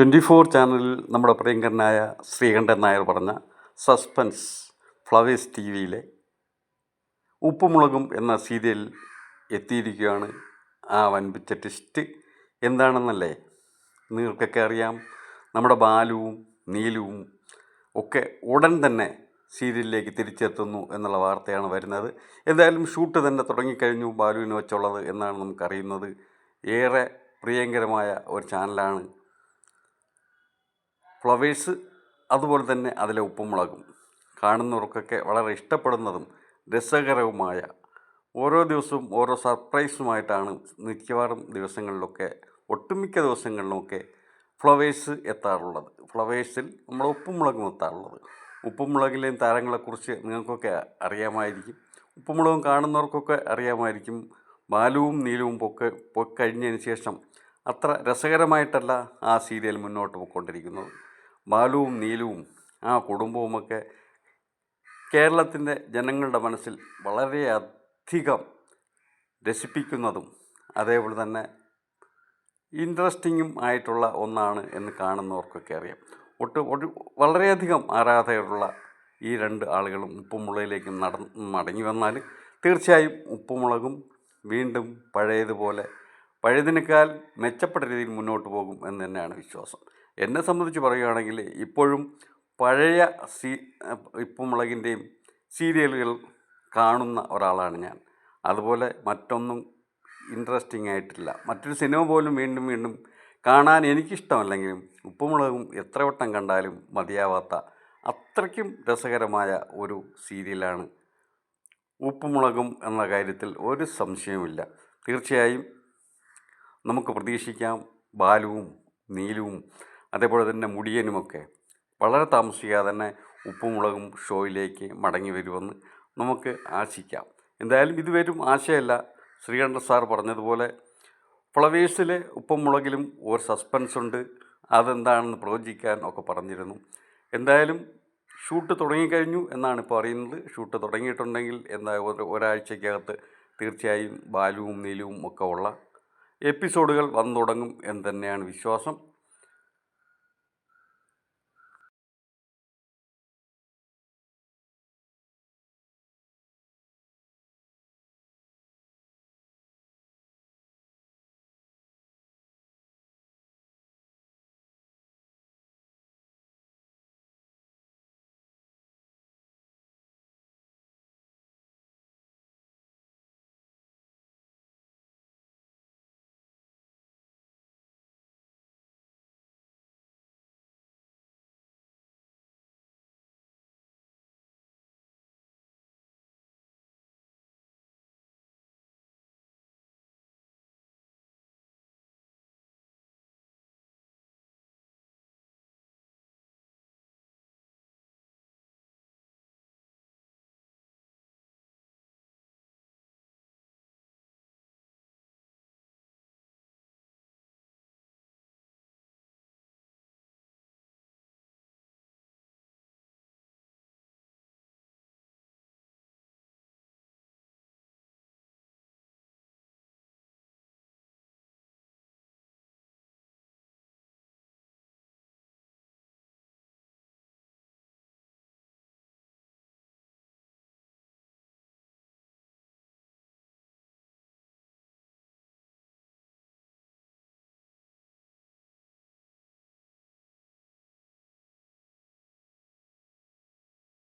Twenty four ചാനലിൽ നമ്മുടെ പ്രിയങ്കരനായ ശ്രീകണ്ഠൻ നായർ പറഞ്ഞ സസ്പെൻസ് ഫ്ലവേഴ്സ് ടി വിയിലെ ഉപ്പുമുളകും എന്ന സീരിയൽ എത്തിയിരിക്കുകയാണ് ആ വൻപിച്ച ട്വിസ്റ്റ്. എന്താണെന്നല്ലേ? നിങ്ങൾക്കൊക്കെ അറിയാം നമ്മുടെ ബാലുവും നീലുവും ഒക്കെ ഉടൻ തന്നെ സീരിയലിലേക്ക് തിരിച്ചെത്തുന്നു എന്നുള്ള വാർത്തയാണ് വരുന്നത്. എന്തായാലും ഷൂട്ട് തന്നെ തുടങ്ങിക്കഴിഞ്ഞു ബാലുവിന് വെച്ചുള്ളത് എന്നാണ് നമുക്കറിയുന്നത്. ഏറെ പ്രിയങ്കരമായ ഒരു ചാനലാണ് ഫ്ലവേഴ്സ് അതുപോലെ തന്നെ അതിലെ ഉപ്പുമുളകും. കാണുന്നവർക്കൊക്കെ വളരെ ഇഷ്ടപ്പെടുന്നതും രസകരവുമായ ഓരോ ദിവസവും ഓരോ സർപ്രൈസുമായിട്ടാണ് മിക്കവാറും ദിവസങ്ങളിലൊക്കെ ഒട്ടുമിക്ക ദിവസങ്ങളിലുമൊക്കെ ഫ്ലവേഴ്സ് എത്താറുള്ളത്. ഫ്ലവേഴ്സിൽ നമ്മൾ ഉപ്പുമുളകും എത്താറുള്ളത്. ഉപ്പുമുളകിലെയും താരങ്ങളെക്കുറിച്ച് നിങ്ങൾക്കൊക്കെ അറിയാമായിരിക്കും. ഉപ്പുമുളകും കാണുന്നവർക്കൊക്കെ അറിയാമായിരിക്കും. ബാലുവും നീലവും പൊക്കെ പൊക്കഴിഞ്ഞതിന് ശേഷം അത്ര രസകരമായിട്ടല്ല ആ സീരിയൽ മുന്നോട്ട് പോയിക്കൊണ്ടിരിക്കുന്നത്. ബാലുവും നീലുവും ആ കുടുംബവുമൊക്കെ കേരളത്തിന്റെ ജനങ്ങളുടെ മനസ്സിൽ വളരെയധികം രസിപ്പിക്കുന്നതും അതേപോലെ തന്നെ ഇൻട്രസ്റ്റിങ്ങും ആയിട്ടുള്ള ഒന്നാണ് എന്ന് കാണുന്നവർക്കൊക്കെ അറിയാം. ഒട്ട് വളരെയധികം ആരാധകരുള്ള ഈ രണ്ട് ആളുകളും ഉപ്പുമുളകിലേക്ക് നട മടങ്ങി വന്നാൽ തീർച്ചയായും ഉപ്പുമുളകും വീണ്ടും പഴയതുപോലെ പഴയതിനേക്കാൾ മെച്ചപ്പെട്ട രീതിയിൽ മുന്നോട്ട് പോകും എന്ന് തന്നെയാണ് വിശ്വാസം. എന്നെ സംബന്ധിച്ച് പറയുകയാണെങ്കിൽ ഇപ്പോഴും പഴയ സീ ഉപ്പുമുളകിന്റെയും സീരിയലുകൾ കാണുന്ന ഒരാളാണ് ഞാൻ. അതുപോലെ മറ്റൊന്നും ഇൻട്രസ്റ്റിംഗ് ആയിട്ടില്ല. മറ്റൊരു സിനിമ പോലും വീണ്ടും വീണ്ടും കാണാൻ എനിക്കിഷ്ടമല്ലെങ്കിലും ഉപ്പുമുളകും എത്ര വട്ടം കണ്ടാലും മതിയാവാത്ത അത്രയ്ക്കും രസകരമായ ഒരു സീരിയലാണ് ഉപ്പുമുളകും എന്ന കാര്യത്തിൽ ഒരു സംശയവുമില്ല. തീർച്ചയായും നമുക്ക് പ്രതീക്ഷിക്കാം ബാലുവും നീലുവും അതേപോലെ തന്നെ മുടിയനുമൊക്കെ. വളരെ താമസിക്കാതെ തന്നെ ഉപ്പും മുളകും ഷോയിലേക്ക് മടങ്ങി വരുമെന്ന് നമുക്ക് ആശിക്കാം. എന്തായാലും ഇത് വരും ആശയമല്ല ശ്രീകണ്ഠ സാർ പറഞ്ഞതുപോലെ ഫ്ലവേഴ്സിലെ ഉപ്പുമുളകിലും ഒരു സസ്പെൻസ് ഉണ്ട്. അതെന്താണെന്ന് പ്രവചിക്കാൻ ഒക്കെ പറഞ്ഞിരുന്നു. എന്തായാലും ഷൂട്ട് തുടങ്ങിക്കഴിഞ്ഞു എന്നാണ് ഇപ്പോൾ അറിയുന്നത്. ഷൂട്ട് തുടങ്ങിയിട്ടുണ്ടെങ്കിൽ എന്താ ഒരു ഒരാഴ്ചക്കകത്ത് തീർച്ചയായും ബാലുവും നീലുവും ഒക്കെ ഉള്ള എപ്പിസോഡുകൾ വന്നു തുടങ്ങും എന്ന് തന്നെയാണ് വിശ്വാസം.